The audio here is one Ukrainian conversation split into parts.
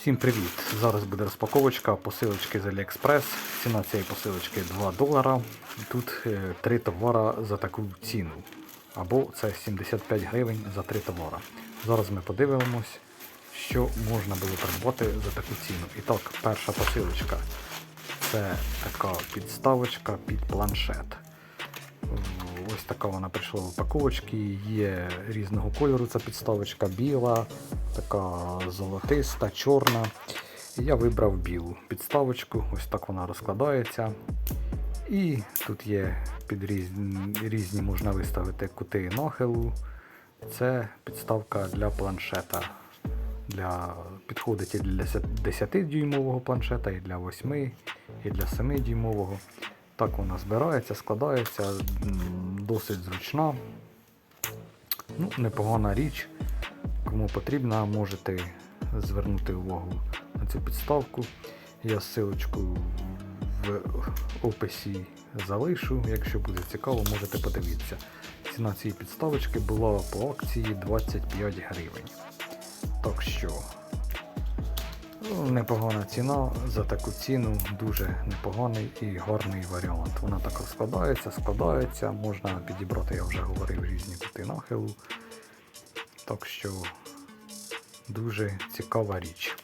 Всім привіт! Зараз буде розпаковочка посилочки з AliExpress. Ціна цієї посилочки 2 долара. Тут е, три товара за таку ціну. Або це 75 гривень за три товара. Зараз ми подивимось, що можна було придбати за таку ціну. І так, перша посилочка. Це така підставочка під планшет. Ось така вона прийшла в упаковочці. Є різного кольору ця підставочка, біла, така золотиста, чорна. Я вибрав білу підставочку, ось так вона розкладається. І тут є під різні, різні можна виставити кути нахилу. Це підставка для планшета. Для, підходить і для 10-дюймового планшета, і для 8, і для 7-дюймового. Так вона збирається, складається, досить зручна. Ну, непогана річ. Кому потрібна, можете звернути увагу на цю підставку. Я ссылочку в описі залишу. Якщо буде цікаво, можете подивитися. Ціна цієї підставочки була по акції 25 гривень. Так що Непогана ціна за таку ціну, дуже непоганий і гарний варіант. Вона так складається, складається, можна підібрати, я вже говорив, різні кути нахилу. Так що дуже цікава річ.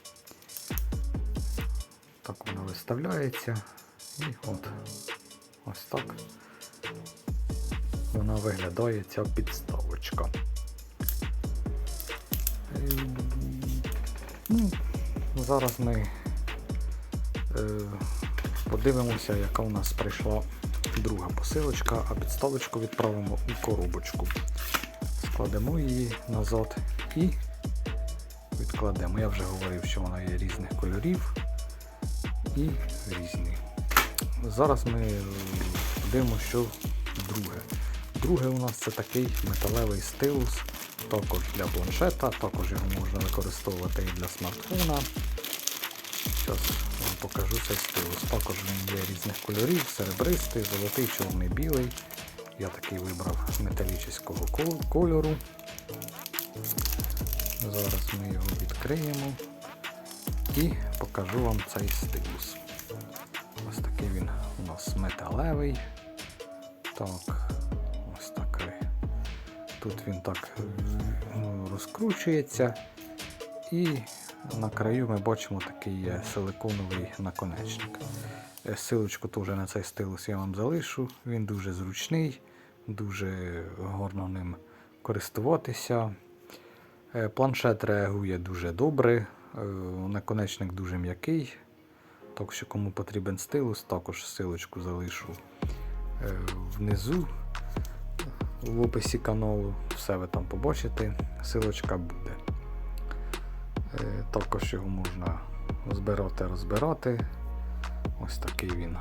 Так вона виставляється. І от ось так вона виглядає ця підставочка. Ну, Зараз ми е, подивимося, яка у нас прийшла друга посилочка, а підставочку відправимо у коробочку. Складемо її назад і відкладемо. Я вже говорив, що вона є різних кольорів і різні. Зараз ми е, подивимося, що друге. Друге у нас це такий металевий стилус, також для планшета, також його можна використовувати і для смартфона. Зараз вам покажу цей стилус. Також він є різних кольорів, серебристий, золотий, чорний, білий. Я такий вибрав металічного кольору. Зараз ми його відкриємо і покажу вам цей стилус. Ось такий він у нас металевий. Так, ось такий. Тут він так е, розкручується. І на краю ми бачимо такий є силиконовий наконечник. Е, Силочку теж на цей стилус я вам залишу. Він дуже зручний, дуже гарно ним користуватися. Е, Планшет реагує дуже добре, е, наконечник дуже м'який. Так що кому потрібен стилус, також силочку залишу е, внизу в описі каналу. Все ви там побачите, силочка буде. Е, Також його можна збирати, розбирати. Ось такий він.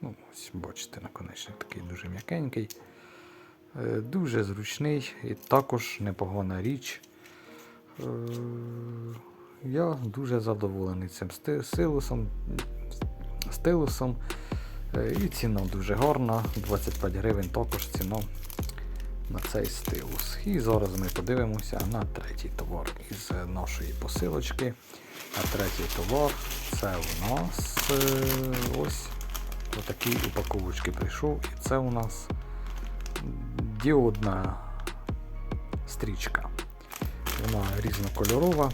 Ну, ось бачите, наконечник такий дуже м'якенький. Е, Дуже зручний і також непогана річ. Е, Я дуже задоволений цим стилусом. стилусом. І ціна дуже гарна. 25 гривень також ціна на цей стилус. І зараз ми подивимося на третій товар із нашої посилочки. А третій товар це у нас е, ось отакий упаковочки прийшов. І це у нас діодна стрічка. Вона різнокольорова.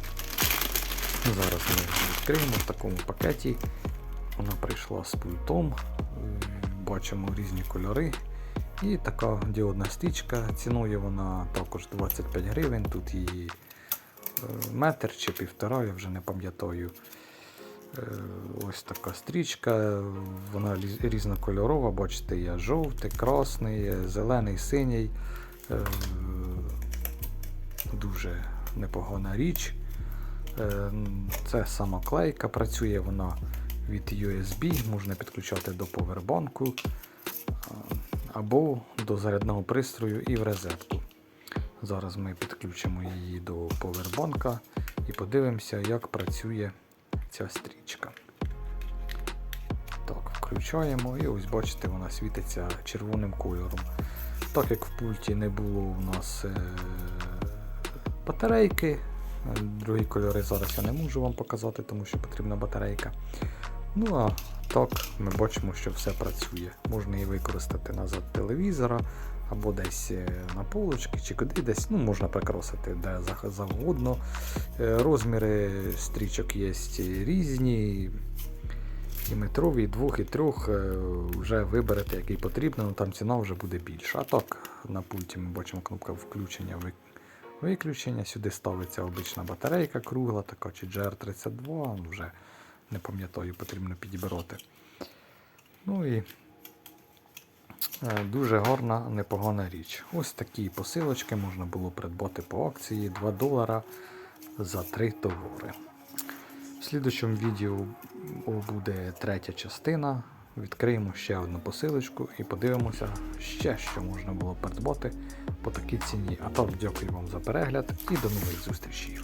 Зараз ми відкриємо в такому пакеті. Вона прийшла з пультом. Е, Бачимо різні кольори. І така діодна стрічка. Ціною вона також 25 гривень. Тут її е, метр чи півтора, я вже не пам'ятаю. Е, Ось така стрічка. Вона різнокольорова. Бачите, є жовтий, красний, зелений, синій. Е, Дуже непогана річ. Це самоклейка, працює вона від USB, можна підключати до повербанку або до зарядного пристрою і в розетку. Зараз ми підключимо її до повербанка і подивимося, як працює ця стрічка. Так, включаємо і ось бачите, вона світиться червоним кольором. Так як в пульті не було у нас е, батарейки, Е, Другі кольори зараз я не можу вам показати, тому що потрібна батарейка. Ну а так, ми бачимо, що все працює. Можна її використати назад телевізора, або десь е, на полочки, чи куди десь. Ну, можна прикрасити де завгодно. Е, Розміри стрічок є різні. І метрові, і двох, і трьох. е, Вже виберете, який потрібно, ну там ціна вже буде більша. А так, на пульті ми бачимо кнопка включення виключення. Сюди ставиться обична батарейка кругла, така чи GR32, ну, вже не пам'ятаю, потрібно підібрати. Ну і е, дуже гарна, непогана річ. Ось такі посилочки можна було придбати по акції 2 долара за 3 товари. В слідучому відео буде третя частина. Відкриємо ще одну посилочку і подивимося ще, що можна було придбати по такій ціні. А так, дякую вам за перегляд і до нових зустрічей.